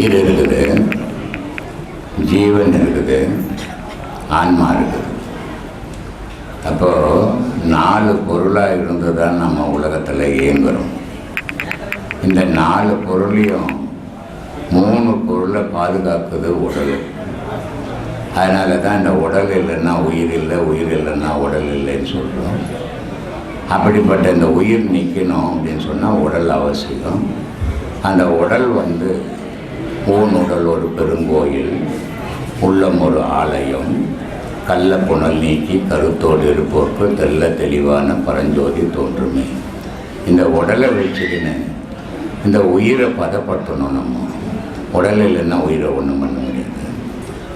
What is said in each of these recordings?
உயிர் இருக்குது ஜீவன் இருக்குது ஆன்மா இருக்குது அப்போ நாலு பொருளாக இருந்து தான் நம்ம உலகத்தில் இயங்குறோம் இந்த நாலு பொருளையும் மூணு பொருளை பாதுகாக்குது உடல். அதனால தான் இந்த உடல் இல்லைன்னா உயிர் இல்லை உயிர் இல்லைன்னா உடல் இல்லைன்னு சொல்கிறோம் அப்படிப்பட்ட இந்த உயிர் நிற்கணும் அப்படின்னு சொன்னால் உடல் அவசியம். அந்த உடல் வந்து பூனுடல் ஒரு பெருங்கோயில் உள்ளம் ஒரு ஆலயம் கள்ள புனல் நீக்கி கருத்தோடு இருப்போர்க்கு தெல்ல தெளிவான பரஞ்சோதி தோன்றுமே. இந்த உடலை வச்சுக்கின்னு இந்த உயிரை பதப்படுத்தணும் நம்ம. உடல் இல்லைன்னா உயிரை ஒன்றும் பண்ண முடியாது.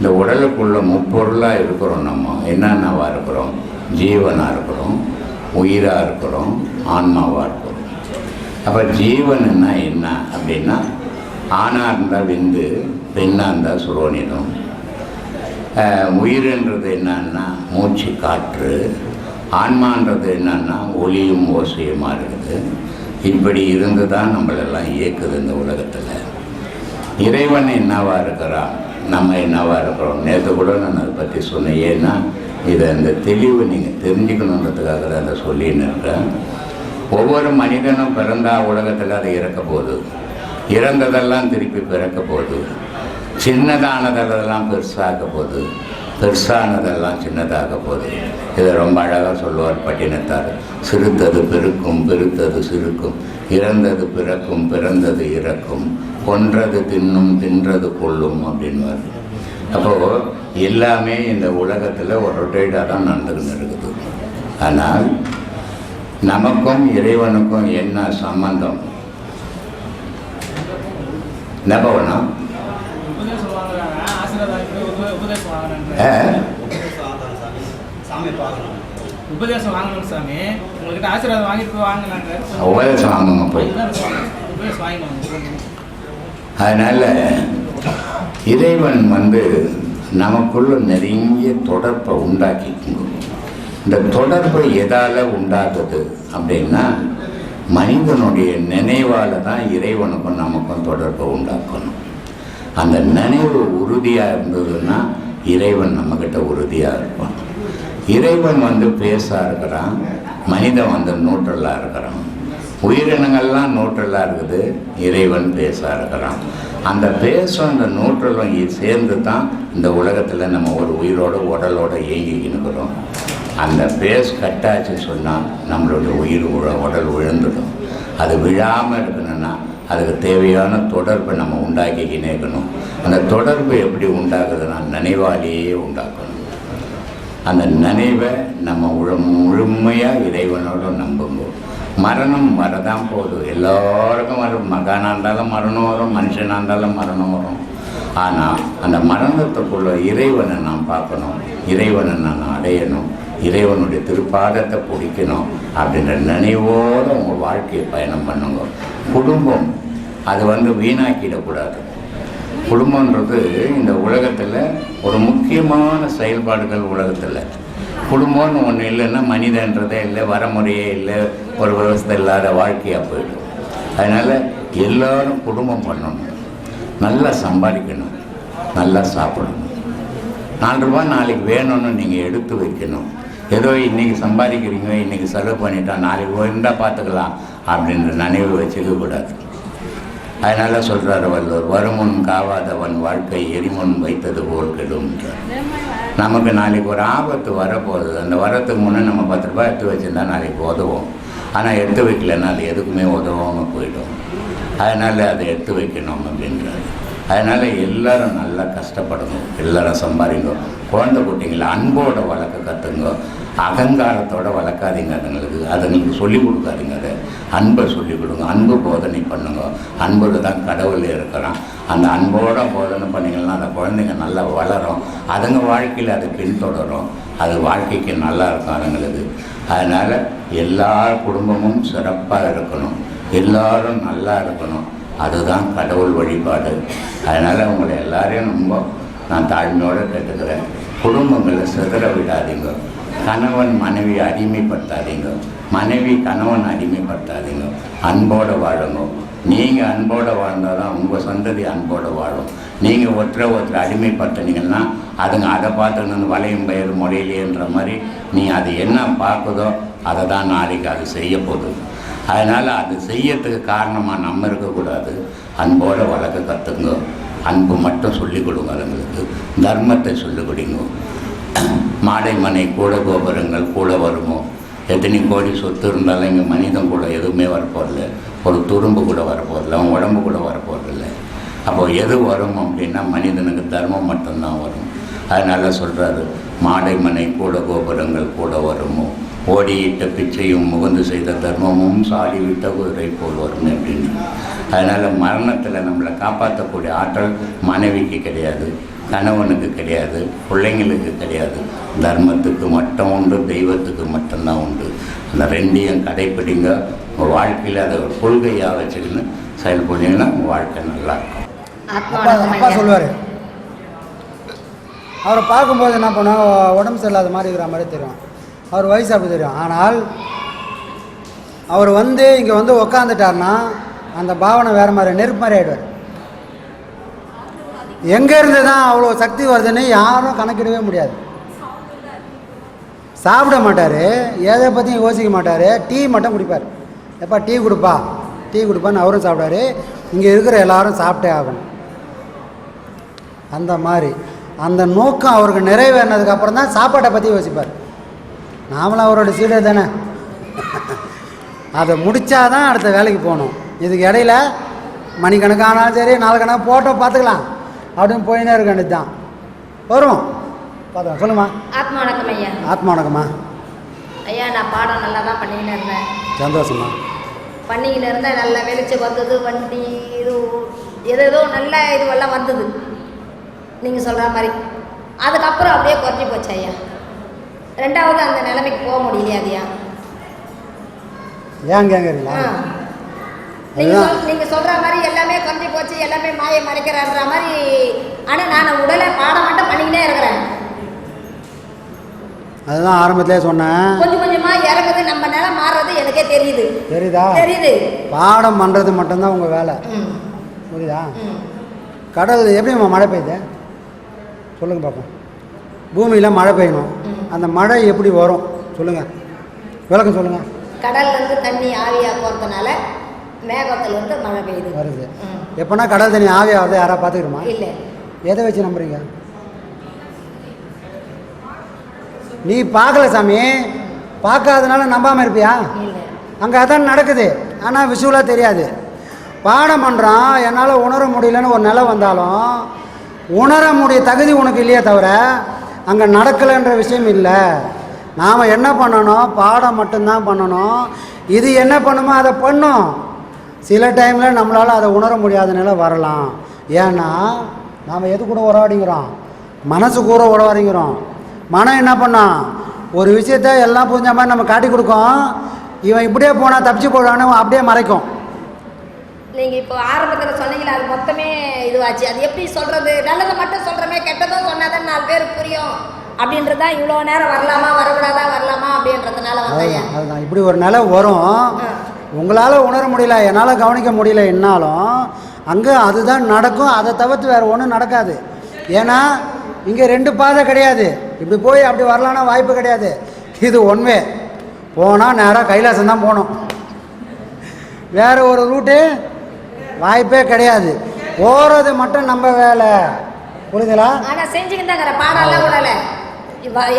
இந்த உடலுக்குள்ள முப்பொருளாக இருக்கிறோம் நம்ம. என்னென்னவாக இருக்கிறோம்? ஜீவனாக இருக்கிறோம் உயிராக இருக்கிறோம் ஆன்மாவாக இருக்கிறோம். அப்போ ஜீவன்னா என்ன அப்படின்னா ஆணாக இருந்தால் விந்து பெண்ணாக இருந்தால் சுரோனிதம். அஹ், உயிர்ன்றது என்னன்னா மூச்சு காற்று. ஆன்மான்றது என்னன்னா ஒளியும் ஓசையுமா இருக்குது. இப்படி இருந்து தான் நம்மளெல்லாம் இயக்குது இந்த உலகத்தில். இறைவன் என்னவாக இருக்கிறான்? நம்ம என்னவாக இருக்கிறோம்? நேற்று கூட நான் அதை பற்றி சொன்னேன். ஏன்னா இதை இந்த தெளிவு நீங்கள் தெரிஞ்சுக்கணுன்றதுக்காக தான் அதை சொல்லின்னு இருக்கேன். ஒவ்வொரு மனிதனும் பிறந்தா உலகத்தில் அது இறக்க போகுது. இறந்ததெல்லாம் திருப்பி பிறக்க போகுது. சின்னதானதெல்லாம் பெருசாக போகுது. பெருசானதெல்லாம் சின்னதாக போகுது. இதை ரொம்ப அழகாக சொல்லுவார் பட்டினத்தார். சிறுத்தது பெருக்கும் பெருத்தது சிறுக்கும். இறந்தது பிறக்கும் பிறந்தது இறக்கும். கொன்றது தின்னும் தின்றது கொள்ளும் அப்படின்வார். அப்போது எல்லாமே இந்த உலகத்தில் ஒரு ரொட்டேட்டாக தான் நடந்துக்கிட்டு இருக்குது. ஆனால் நமக்கும் இறைவனுக்கும் என்ன சம்பந்தம் என்ன பண்ணணும் உபதேசம் வாங்குறாங்க ஆசீர்வாதம் உப- உபதேசம் வாங்குறாங்க ஆ? சாமி பார்க்கணும் உபதேசம் வாங்கணும் சாமி உங்ககிட்ட ஆசீர்வாதம் வாங்கிட்டு போய். வாங்கினாங்க உபதேசம் அதனால் இறைவன் வந்து நமக்குள்ள நிறைய தொடர்பை உண்டாக்கிக்கணும் இந்த தொடர்பு எதால் உண்டாகுது அப்படின்னா மனிதனுடைய நினைவால் தான் இறைவனுக்கும் நமக்கும் தொடர்பை உண்டாக்கணும். அந்த நினைவு உறுதியாக இருந்ததுன்னா இறைவன் நம்மக்கிட்ட உறுதியாக இருப்பான். இறைவன் வந்து பேச இருக்கிறான் மனிதன் வந்து நூற்றலாக இருக்கிறான். உயிரினங்கள்லாம் நூற்றலாக இருக்குது இறைவன் பேச இருக்கிறான். அந்த பேசும் அந்த நூற்றலும் சேர்ந்து தான் இந்த உலகத்தில் நம்ம ஒரு உயிரோட உடலோட இயங்கிக்கினுக்கிறோம் அந்த பேஸ் கட்டாச்சு சொன்னால் நம்மளுடைய உயிர் உழ உடல் விழுந்துடும் அது விழாமல் இருக்கணும்னா அதுக்கு தேவையான தொடர்பை நம்ம உண்டாக்கிக்கினே இருக்கணும். அந்த தொடர்பு எப்படி உண்டாக்குதுன்னா நினைவாலேயே உண்டாக்கணும். அந்த நினைவை நம்ம முழு முழுமையாக இறைவனோட நம்பும்போது. மரணம் வரதான் போதும் எல்லாருக்கும் வரும். மகானாக இருந்தாலும் மரணம் வரும் மனுஷனாக இருந்தாலும் மரணம் வரும். ஆனால் அந்த மரணத்துக்குள்ள இறைவனை நாம் பார்க்கணும். இறைவனை நான் அடையணும். இறைவனுடைய திருப்பாதத்தை பிடிக்கணும் அப்படின்ற நினைவோடு உங்கள் வாழ்க்கையை பயணம் பண்ணுங்க. குடும்பம் அது வந்து வீணாக்கிடக்கூடாது. குடும்பன்றது இந்த உலகத்தில் ஒரு முக்கியமான செயல்பாடுகள் உலகத்தில். குடும்பம்னு ஒன்று இல்லைன்னா மனிதன்றதே இல்லை வரமுறையே இல்லை ஒரு விவசாயம் இல்லாத வாழ்க்கையாக போயிடும். அதனால் எல்லோரும் குடும்பம் பண்ணணும். நல்லா சம்பாதிக்கணும். நல்லா சாப்பிடணும். நாலு ரூபா நாளைக்கு வேணும்னு நீங்கள் எடுத்து வைக்கணும். ஏதோ இன்றைக்கி சம்பாதிக்கிறீங்க இன்றைக்கி செலவு பண்ணிட்டா நாளைக்கு இருந்தால் பார்த்துக்கலாம் அப்படின்ற நினைவு வச்சுக்க கூடாது. அதனால் சொல்கிறார் வள்ளுவர் வருமுன் காவாதவன் வாழ்க்கை எரிமுன் வைத்தது போல் கெடும்ன்றார் நமக்கு நாளைக்கு ஒரு ஆபத்து வரப்போகுது. அந்த வரத்துக்கு முன்னே நம்ம பத்து ரூபாய் எடுத்து வச்சுருந்தா நாளைக்கு உதவும். ஆனால் எடுத்து வைக்கலன்னா அது எதுக்குமே உதவாமல் போயிடும். அதனால் அதை எடுத்து வைக்கணும் அப்படின்னு அதனால் எல்லோரும் நல்லா கஷ்டப்படுங்க. எல்லோரும் சம்பாதிங்க. குழந்தை குட்டிங்களை அன்போட வளர்க்க கற்றுங்க அகங்காரத்தோட வளர்க்காதீங்க அதுங்களுக்கு. அதுங்களுக்கு சொல்லிக் கொடுக்காதீங்க அதை. அன்பை சொல்லிக் கொடுங்க. அன்பு போதனை பண்ணுங்க. அன்போடு தான் கடவுள் இருக்கிறான். அந்த அன்போட போதனை பண்ணிங்கன்னா அந்த குழந்தைங்க நல்லா வளரும். அதுங்க வாழ்க்கையில் அது பின்தொடரும். அது வாழ்க்கைக்கு நல்லா இருக்கும் அதுங்களுக்கு. அதனால் எல்லா குடும்பமும் சிறப்பாக இருக்கணும். எல்லோரும் நல்லா இருக்கணும். அதுதான் கடவுள் வழிபாடு. அதனால் உங்களை எல்லாரையும் ரொம்ப நான் தாழ்மையோடு கேட்டுக்கிறேன். குடும்பங்களை சிதற விடாதீங்க. கணவன் மனைவி அடிமைப்படுத்தாதீங்க. மனைவி கணவன் அடிமைப்படுத்தாதீங்க. அன்போடு வாழுங்க. நீங்கள் அன்போடு வாழ்ந்தால் தான் உங்கள் சந்ததி அன்போடு வாழும். நீங்கள் ஒருத்தரை ஒருத்தர் அடிமைப்படுத்தினீங்கன்னா அதுங்க அதை பார்த்துக்கணும் வளையும் பயிர் முறையிலேன்ற மாதிரி நீ அது என்ன பார்க்குதோ அதை தான் நாளைக்கு அது செய்ய போகுது அதனால் அது செய்யறதுக்கு காரணமாக நம்ம இருக்கக்கூடாது. அன்போடு வளர்க்க கற்றுங்க அன்பு மட்டும் சொல்லிக் கொடுங்க அதுங்களுக்கு. தர்மத்தை சொல்லிக் கொடுங்க. மாடை மனை கூட கோபுரங்கள் கூட வருமோ? எத்தனை கோடி சொத்து இருந்தாலும் இங்கே மனிதன் கூட எதுவுமே வரப்போதில்ல ஒரு துரும்பு கூட வரப்போதில்ல அவன் உடம்பு கூட வரப்போதில்ல அப்போ எது வரும் அப்படின்னா மனிதனுக்கு தர்மம் மட்டும்தான் வரும். அதனால் சொல்கிறாரு மாடை மனை கூட கோபுரங்கள் கூட வருமோ? ஓடியிட்ட பிச்சையும் முகந்து செய்த தர்மமும் சாடி விட்ட குதிரை போல் வரும் அப்படின்னு. அதனால் மரணத்தில் நம்மளை காப்பாற்றக்கூடிய ஆற்றல் மனைவிக்கு கிடையாது கணவனுக்கு கிடையாது பிள்ளைங்களுக்கு கிடையாது. தர்மத்துக்கு மட்டும் உண்டு தெய்வத்துக்கு மட்டும்தான் உண்டு. அந்த ரெண்டையும் கடைப்பிடிங்க. உங்கள் வாழ்க்கையில் அதை ஒரு கொள்கையாக வச்சுக்கின்னு செயல்பட்டீங்கன்னா உங்கள் வாழ்க்கை நல்லாயிருக்கும் அப்பா. சொல்லுவார். அவரை பார்க்கும்போது என்ன பண்ணுவோம் உடம்பு சரியில்லாத மாதிரி இருக்கிற மாதிரி தெரியும். அவர் வயசு அப்படி தெரியும். ஆனால் அவர் வந்து இங்கே வந்து உக்காந்துட்டார்னா அந்த பாவனை வேறு மாதிரி நெருப்பு மாதிரி ஆகிடுவார் எங்கேருந்து தான் அவ்வளோ சக்தி வருதுன்னு யாரும் கணக்கிடவே முடியாது. சாப்பிட மாட்டார் எதை பற்றியும் யோசிக்க மாட்டார் டீ மட்டும் குடிப்பார். எப்பா டீ கொடுப்பா டீ கொடுப்பான்னு அவரும் சாப்பிடாரு. இங்கே இருக்கிற எல்லாரும் சாப்பிட்டே ஆகணும். அந்த மாதிரி. அந்த நோக்கம் அவருக்கு நிறைவேறினதுக்கப்புறம் தான் சாப்பாட்டை பற்றி யோசிப்பார். நாமளும் அவரோட சீடர் தானே. அதை முடிச்சாதான் அடுத்த வேலைக்கு போகணும். இதுக்கு இடையில மணிக்கணக்கானாலும் சரி நாலு கணக்கு போட்டோ பார்த்துக்கலாம். அப்படின்னு போயினே இருக்க வேண்டியது தான் வரும். பார்த்துக்கலாம் சொல்லுமா ஆத்மா வணக்கம் ஐயா. ஆத்மா வணக்கம்மா. ஐயா நான் பாடம் நல்லா தான் பண்ணிக்கின்னு இருந்தேன். சந்தோஷமா பண்ணிக்கின்னு இருந்தேன். நல்ல வெளிச்சம் வந்தது வண்டி இது ஏதேதோ நல்ல இதுவெல்லாம் வந்தது. நீங்கள் சொல்கிற மாதிரி. அதுக்கப்புறம் அப்படியே குறைஞ்சி போச்சு ஐயா. ரெண்டாவது அந்த நிலைமைக்கு போக முடியலையா ஐயா ஏன் கேட்குறீங்களா ஆ. நீங்கள் அதுதான். சொல் நீங்கள் சொல்கிற மாதிரி எல்லாமே குறைஞ்சி போச்சு எல்லாமே மாயை மறைக்கிறான்ற மாதிரி ஆனால் நான் உடலை பாடம் மட்டும் பண்ணிக்கினே இருக்கிறேன். அதுதான் ஆரம்பத்திலே சொன்னேன். கொஞ்சம் கொஞ்சமாக இறங்குது நம்ம நிலை மாறுறது எனக்கே தெரியுது. தெரியுதா? தெரியுது. பாடம் பண்ணுறது மட்டும்தான் உங்கள் வேலை. புரியுதா? கடல் எப்படிம்மா மழை பெய்யுது? சொல்லுங்க பார்ப்போம் பூமியில் மழை பெய்யணும். அந்த மழை எப்படி வரும்? சொல்லுங்கள் விளக்கம் சொல்லுங்கள் கடல்ல இருந்து தண்ணி ஆவியா போறதுனால மேகத்துல இருந்து மழை பெய்யுது. வருது. எப்போனா கடல் தண்ணி ஆவியாவது யாராவது பார்த்துக்கிறோமா இல்ல. எதை வச்சு நம்புறீங்க? நீ பார்க்கல சாமி. பார்க்காதனால நம்பாமல் இருப்பியா? அங்கே அதான் நடக்குது. ஆனால் விஷுவலாக தெரியாது. பாடம் பண்ணுறான் என்னால் உணர முடியலன்னு ஒரு நிலை வந்தாலும் உணர முடிய தகுதி உனக்கு இல்லையே தவிர அங்கே நடக்கலைன்ற விஷயம் இல்லை. நாம் என்ன பண்ணணும்? பாடம் மட்டும்தான் பண்ணணும். இது என்ன பண்ணுமோ அதை பண்ணும். சில டைமில் நம்மளால் அதை உணர முடியாத நிலை வரலாம். ஏன்னா நாம் எது கூட உறவாடிங்கிறோம் மனசு கூட உறவாடிங்கிறோம் மனம் என்ன பண்ணான் ஒரு விஷயத்த எல்லாம் புரிஞ்ச மாதிரி நம்ம காட்டி கொடுக்கோம். இவன் இப்படியே போனால் தப்பிச்சு போடுவான்னு அப்படியே மறைக்கும். நீங்க இப்போ ஆரம்பத்துல சொன்னீங்களா அது மொத்தமே இதுவாச்சு. அது எப்படி சொல்றது? நல்லதை மட்டும் சொல்றமே கெட்டதும் சொன்னாதான் நாலு பேர் புரியும். அப்படின்றதா இவ்வளோ நேரம் வரலாமா வரக்கூடாதா வரலாமா அப்படின்றதுனால வந்தையா அதுதான் அதுதான் இப்படி ஒரு நிலை வரும். உங்களால் உணர முடியல என்னால் கவனிக்க முடியல என்னாலும் அங்கே அதுதான் நடக்கும். அதை தவிர்த்து வேறு ஒன்றும் நடக்காது. ஏன்னா இங்கே ரெண்டு பாதை கிடையாது. இப்படி போய் அப்படி வரலான்னா வாய்ப்பு கிடையாது. இது ஒன்வே போனால் நேராக கைலாசம் தான் போகணும். வேறு ஒரு ரூட்டு வாய்ப்பே கிடையாது. போகிறது மட்டும் நம்ம வேலை. புரியுதுங்களா? ஆனா செஞ்சுக்கிட்டு தாங்கிற பாடம் எல்லாம் விடல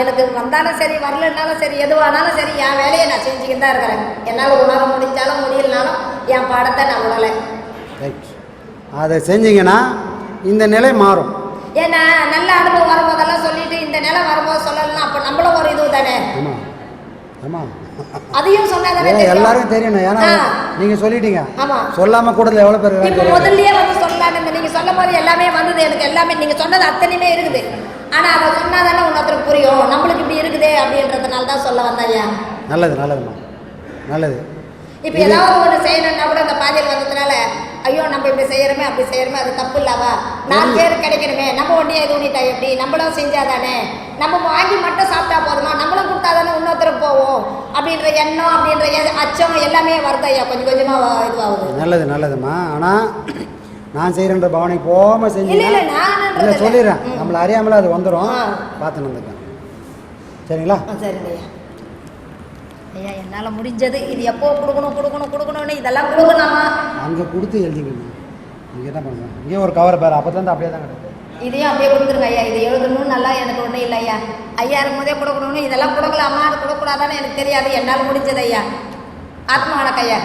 எனக்கு வந்தாலும் சரி வரலன்னாலும் சரி எதுவானாலும் சரி என் வேலையை நான் செஞ்சுக்கிட்டு தான் இருக்கிறேன். என்னால் உணர முடிஞ்சாலும் முடியலனாலும் என் பாடத்தை நான் விடலை ரைட் அதை செஞ்சீங்கன்னா இந்த நிலை மாறும். ஏன்னா நல்ல அனுபவம் வரும்போதெல்லாம் சொல்லிட்டு இந்த நிலை வரும்போது சொல்லலாம் அப்போ நம்மளும் ஒரு இது தானே ஆமாம் ஆமாம் அதையும் சொன்னாதானே. எல்லாருக்கும் தெரியணும். ஏன்னா ஆ. நீங்கள் சொல்லிட்டீங்க. ஆமா. சொல்லாமல் கூடல எவ்வளோ பேர் இப்ப. முதல்லயே வந்து இருந்தேன். நீங்க சொல்லும் போது எல்லாமே வந்தது எனக்கு. எல்லாமே நீங்க சொன்னது அத்தனையுமே இருக்குது. ஆனா அதை சொன்னாதானே இன்னொருத்தருக்கு புரியும். நம்மளுக்கு இப்படி இருக்குதே அப்படின்றதுனால தான் சொல்ல வந்தாயா நல்லது நல்லதும்மா நல்லது. இப்ப ஏதாவது ஒண்ணு செய்யணும்னா கூட அந்த பாதையில் வந்ததுனால ஐயோ நம்ம இப்படி செய்யறோமே அப்படி செய்யறோமே அது தப்பு இல்லாவா நாலு பேர் கிடைக்கணுமே. நம்ம ஒன்றே இது பண்ணிட்டா எப்படி? நம்மளும் செஞ்சாதானே? நம்ம வாங்கி மட்டும் சாப்பிட்டா போதுமா? நம்மளும் கொடுத்தாதானே இன்னொருத்தருக்கு போவோம்? அப்படின்ற எண்ணம் அப்படின்ற அச்சம் எல்லாமே வருது ஐயா. கொஞ்சம் கொஞ்சமா வ- இதுவாகுது. நல்லது நல்லதும்மா. ஆனால் நான் செய்கிறேன்ற பாவனை போகாமல் செஞ்சீங்க இல்ல. சொல்லிடுறேன். நம்மளை அறியாமல அது வந்துடும். பார்த்து நடந்துக்கலாம் சரிங்களா? சரிங்க ஐயா என்னால் முடிஞ்சது. இது எப்போ கொடுக்கணும் கொடுக்கணும் கொடுக்கணும்னு இதெல்லாம் கொடுக்கலாமா? அங்கே கொடுத்து எழுதிக்கணும். இங்கே என்ன பண்ணுறேன் இங்கே ஒரு கவர் பாரு. அப்போ தான் அப்படியே தான் கிடக்கு. இதையும் அப்படியே கொடுத்துருங்க ஐயா. இது எழுதணும்னு நல்லா எனக்கு ஒன்றும் இல்லை ஐயா. ஐயா இருக்கும்போதே கொடுக்கணும்னு இதெல்லாம் கொடுக்கலாமா? அது கொடுக்கக்கூடாதான்னு எனக்கு தெரியாது. என்னால் முடிஞ்சது ஐயா. ஆத்மா வணக்கம் ஐயா.